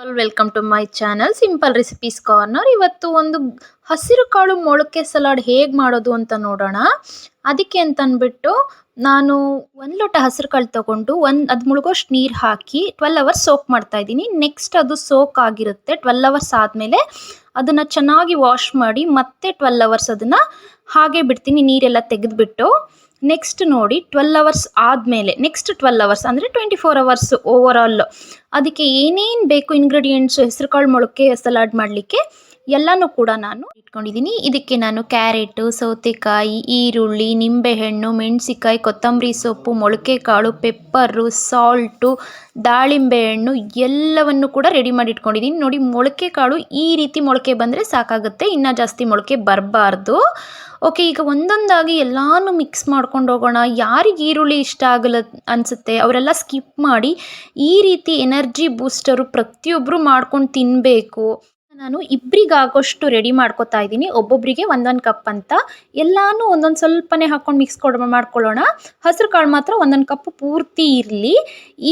All welcome to my channel simple recipes corner ಇವತ್ತು ಒಂದು ಹಸಿರು ಕಾಳು ಮೊಳಕೆ ಸಲಾಡ್ ಹೇಗೆ ಮಾಡೋದು ಅಂತ ನೋಡೋಣ. ಅದಕ್ಕೆ ಅಂತ ಅಂದ್ಬಿಟ್ಟು ನಾನು ಒಂದು ಲೋಟ ಹಸಿರು ಕಾಳು ತೊಗೊಂಡು ಒಂದು, ಅದು ಮುಳುಗೋಷ್ಟು ನೀರು ಹಾಕಿ ಟ್ವೆಲ್ ಅವರ್ಸ್ ಸೋಕ್ ಮಾಡ್ತಾ ಇದ್ದೀನಿ. ನೆಕ್ಸ್ಟ್ ಅದು ಸೋಕ್ ಆಗಿರುತ್ತೆ. ಟ್ವೆಲ್ ಅವರ್ಸ್ ಆದಮೇಲೆ ಅದನ್ನು ಚೆನ್ನಾಗಿ ವಾಶ್ ಮಾಡಿ ಮತ್ತೆ ಟ್ವೆಲ್ ಅವರ್ಸ್ ಅದನ್ನು ಹಾಗೆ ಬಿಡ್ತೀನಿ, ನೀರೆಲ್ಲ ತೆಗೆದುಬಿಟ್ಟು. ನೆಕ್ಸ್ಟ್ ನೋಡಿ ಟ್ವೆಲ್ ಅವರ್ಸ್ ಆದಮೇಲೆ ನೆಕ್ಸ್ಟ್ ಟ್ವೆಲ್ ಅವರ್ಸ್ ಅಂದರೆ twenty four hours over all ಅದಕ್ಕೆ ಏನೇನು ಬೇಕು ಇಂಗ್ರೀಡಿಯೆಂಟ್ಸ್ ಹೆಸರುಕಾಳು ಮೊಳಕೆ ಸಲಾಡ್ ಮಾಡಲಿಕ್ಕೆ? ಎಲ್ಲನೂ ಕೂಡ ನಾನು ಇಟ್ಕೊಂಡಿದ್ದೀನಿ. ಇದಕ್ಕೆ ನಾನು ಕ್ಯಾರೆಟು, ಸೌತೆಕಾಯಿ, ಈರುಳ್ಳಿ, ನಿಂಬೆಹಣ್ಣು ಮೆಣಸಿಕಾಯಿ ಕೊತ್ತಂಬರಿ ಸೊಪ್ಪು ಮೊಳಕೆ ಕಾಳು ಪೆಪ್ಪರು, ಸಾಲ್ಟು ದಾಳಿಂಬೆ ಹಣ್ಣು ಎಲ್ಲವನ್ನು ಕೂಡ ರೆಡಿ ಮಾಡಿ ಇಟ್ಕೊಂಡಿದ್ದೀನಿ. ನೋಡಿ ಮೊಳಕೆ ಕಾಳು ಈ ರೀತಿ ಮೊಳಕೆ ಬಂದರೆ ಸಾಕಾಗುತ್ತೆ, ಇನ್ನೂ ಜಾಸ್ತಿ ಮೊಳಕೆ ಬರಬಾರ್ದು. ಓಕೆ ಈಗ ಒಂದೊಂದಾಗಿ ಎಲ್ಲಾನು ಮಿಕ್ಸ್ ಮಾಡ್ಕೊಂಡು ಹೋಗೋಣ. ಯಾರಿಗೆ ಈರುಳ್ಳಿ ಇಷ್ಟ ಆಗಲ್ಲ ಅನಿಸುತ್ತೆ, ಅವರೆಲ್ಲ ಸ್ಕಿಪ್ ಮಾಡಿ ಈ ರೀತಿ ಎನರ್ಜಿ ಬೂಸ್ಟರು ಪ್ರತಿಯೊಬ್ಬರು ಮಾಡ್ಕೊಂಡು ತಿನ್ನಬೇಕು ನಾನು ಇಬ್ಬರಿಗಾಗೋಷ್ಟು ರೆಡಿ ಮಾಡ್ಕೋತಾ ಇದ್ದೀನಿ. ಒಬ್ಬೊಬ್ಬರಿಗೆ ಒಂದೊಂದು ಕಪ್ ಅಂತ. ಎಲ್ಲಾನು ಒಂದೊಂದು ಸ್ವಲ್ಪನೇ ಹಾಕ್ಕೊಂಡು ಮಿಕ್ಸ್ ಕೊಡ, ಮಾಡ್ಕೊಳ್ಳೋಣ. ಹಸಿರು ಕಾಳು ಮಾತ್ರ ಒಂದೊಂದು ಕಪ್ ಪೂರ್ತಿ ಇರಲಿ.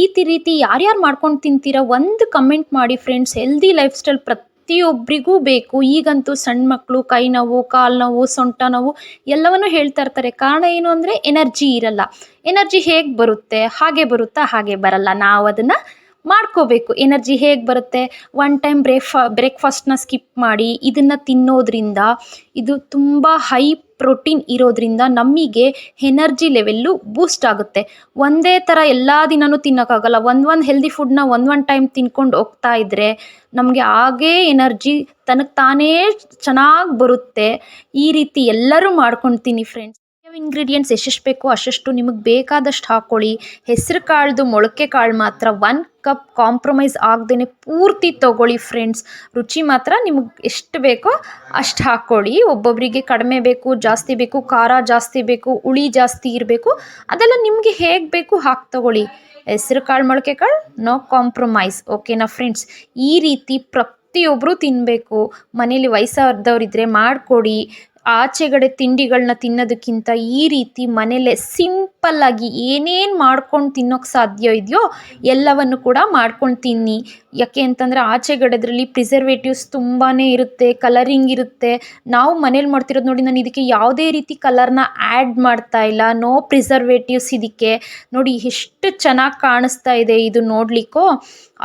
ಈ ರೀತಿ ಯಾರ್ಯಾರು ಮಾಡ್ಕೊಂಡು ತಿಂತೀರಾ ಒಂದು ಕಮೆಂಟ್ ಮಾಡಿ ಫ್ರೆಂಡ್ಸ್ ಹೆಲ್ದಿ ಲೈಫ್ ಸ್ಟೈಲ್ ಪ್ರತಿಯೊಬ್ಬರಿಗೂ ಬೇಕು. ಈಗಂತೂ ಸಣ್ಣ ಮಕ್ಕಳು ಕೈ ನೋವು, ಕಾಲು ನೋವು, ಸೊಂಟ ನೋವು ಎಲ್ಲವನ್ನು ಹೇಳ್ತಾ ಇರ್ತಾರೆ. ಕಾರಣ ಏನು ಅಂದರೆ ಎನರ್ಜಿ ಇರಲ್ಲ. ಎನರ್ಜಿ ಹೇಗೆ ಬರುತ್ತೆ? ಹಾಗೆ ಬರುತ್ತಾ? ಹಾಗೆ ಬರಲ್ಲ. ನಾವು ಅದನ್ನು ಮಾಡ್ಕೋಬೇಕು. ಎನರ್ಜಿ ಹೇಗೆ ಬರುತ್ತೆ? ಒನ್ ಟೈಮ್ ಬ್ರೇಕ್ಫಾ ಬ್ರೇಕ್ಫಾಸ್ಟ್ನ ಸ್ಕಿಪ್ ಮಾಡಿ ಇದನ್ನು ತಿನ್ನೋದ್ರಿಂದ ಇದು ತುಂಬ ಹೈ ಪ್ರೋಟೀನ್ ಇರೋದ್ರಿಂದ ನಮಗೆ ಎನರ್ಜಿ ಲೆವೆಲ್ಲು ಬೂಸ್ಟ್ ಆಗುತ್ತೆ. ಒಂದೇ ಥರ ಎಲ್ಲ ದಿನವೂ ತಿನ್ನೋಕ್ಕಾಗಲ್ಲ. ಒಂದು ಒಂದು ಹೆಲ್ದಿ ಫುಡ್ನ ಒಂದು ಒಂದು ಟೈಮ್ ತಿನ್ಕೊಂಡು ಹೋಗ್ತಾ ಇದ್ದರೆ ನಮಗೆ ಹಾಗೇ ಎನರ್ಜಿ ತನಗೆ ತಾನೇ ಚೆನ್ನಾಗಿ ಬರುತ್ತೆ. ಈ ರೀತಿ ಎಲ್ಲರೂ ಮಾಡ್ಕೊಂಡು ಫ್ರೆಂಡ್ಸ್ ಇಂಗ್ರೀಡಿಯೆಂಟ್ಸ್ ಎಷ್ಟೆಷ್ಟು ಬೇಕೋ ಅಷ್ಟು ನಿಮಗೆ ಬೇಕಾದಷ್ಟು ಹಾಕ್ಕೊಳ್ಳಿ ಹೆಸರು ಕಾಳ್ದು ಮೊಳಕೆ ಕಾಳು ಮಾತ್ರ ಒನ್ ಕಪ್ ಕಾಂಪ್ರಮೈಸ್ ಆಗದೇ ಪೂರ್ತಿ ತೊಗೊಳ್ಳಿ ಫ್ರೆಂಡ್ಸ್ ರುಚಿ ಮಾತ್ರ ನಿಮಗೆ ಎಷ್ಟು ಬೇಕೋ ಅಷ್ಟು ಹಾಕ್ಕೊಳ್ಳಿ ಒಬ್ಬೊಬ್ಬರಿಗೆ ಕಡಿಮೆ ಬೇಕು, ಜಾಸ್ತಿ ಬೇಕು, ಖಾರ ಜಾಸ್ತಿ ಬೇಕು, ಹುಳಿ ಜಾಸ್ತಿ ಇರಬೇಕು, ಅದೆಲ್ಲ ನಿಮಗೆ ಹೇಗೆ ಬೇಕು ಹಾಕಿ ತಗೊಳ್ಳಿ. ಹೆಸರು ಕಾಳು, ಮೊಳಕೆ ಕಾಳು ನೋ ಕಾಂಪ್ರಮೈಸ್ ಓಕೆನಾ ಫ್ರೆಂಡ್ಸ್ ಈ ರೀತಿ ಪ್ರತಿಯೊಬ್ಬರು ತಿನ್ನಬೇಕು ಮನೇಲಿ ವಯಸ್ಸಾದವರಿದ್ದರೆ ಮಾಡಿಕೊಡಿ. ಆಚೆಗಡೆ ತಿಂಡಿಗಳನ್ನ ತಿನ್ನೋದಕ್ಕಿಂತ ಈ ರೀತಿ ಮನೇಲೆ ಸಿಂಪಲ್ಲಾಗಿ ಏನೇನು ಮಾಡ್ಕೊಂಡು ತಿನ್ನೋಕೆ ಸಾಧ್ಯ ಇದೆಯೋ ಎಲ್ಲವನ್ನು ಕೂಡ ಮಾಡ್ಕೊಂಡು ತಿನ್ನಿ. ಯಾಕೆ ಅಂತಂದರೆ ಆಚೆಗಡದ್ರಲ್ಲಿ ಪ್ರಿಸರ್ವೇಟಿವ್ಸ್ ತುಂಬಾ ಇರುತ್ತೆ, ಕಲರಿಂಗ್ ಇರುತ್ತೆ. ನಾವು ಮನೇಲಿ ಮಾಡ್ತಿರೋದು ನೋಡಿ ನಾನು ಇದಕ್ಕೆ ಯಾವುದೇ ರೀತಿ ಕಲರ್ನ ಆ್ಯಡ್ ಮಾಡ್ತಾ ಇಲ್ಲ, ನೋ ಪ್ರಿಸರ್ವೇಟಿವ್ಸ್ ಇದಕ್ಕೆ. ನೋಡಿ ಎಷ್ಟು ಚೆನ್ನಾಗಿ ಕಾಣಿಸ್ತಾ ಇದೆ ಇದು ನೋಡಲಿಕ್ಕೋ.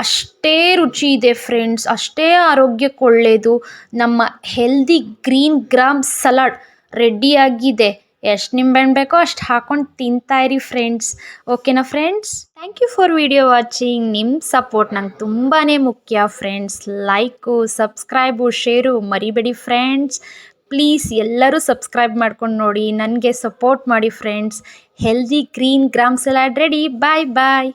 ಅಷ್ಟೇ ರುಚಿ ಇದೆ ಫ್ರೆಂಡ್ಸ್, ಅಷ್ಟೇ ಆರೋಗ್ಯಕ್ಕೆ ಒಳ್ಳೆಯದು ನಮ್ಮ ಹೆಲ್ದಿ ಗ್ರೀನ್ ಗ್ರಾಮ್ ಸಲಾಡ್ ರೆಡಿಯಾಗಿದೆ. ಎಷ್ಟು ನಿಂಬೆಹಣ್ಣು ಬೇಕೋ ಅಷ್ಟು ಹಾಕ್ಕೊಂಡು ತಿಂತಾಯಿರಿ ಫ್ರೆಂಡ್ಸ್ ಓಕೆನಾ friends thank you for video watching ನಿಮ್ಮ ಸಪೋರ್ಟ್ ನಂಗೆ ತುಂಬಾ ಮುಖ್ಯ ಫ್ರೆಂಡ್ಸ್ ಲೈಕು ಸಬ್ಸ್ಕ್ರೈಬು ಶೇರು ಮರಿಬೇಡಿ ಫ್ರೆಂಡ್ಸ್ ಪ್ಲೀಸ್ ಎಲ್ಲರೂ ಸಬ್ಸ್ಕ್ರೈಬ್ ಮಾಡ್ಕೊಂಡು ನೋಡಿ. ನನಗೆ ಸಪೋರ್ಟ್ ಮಾಡಿ friends healthy green grams salad ready bye bye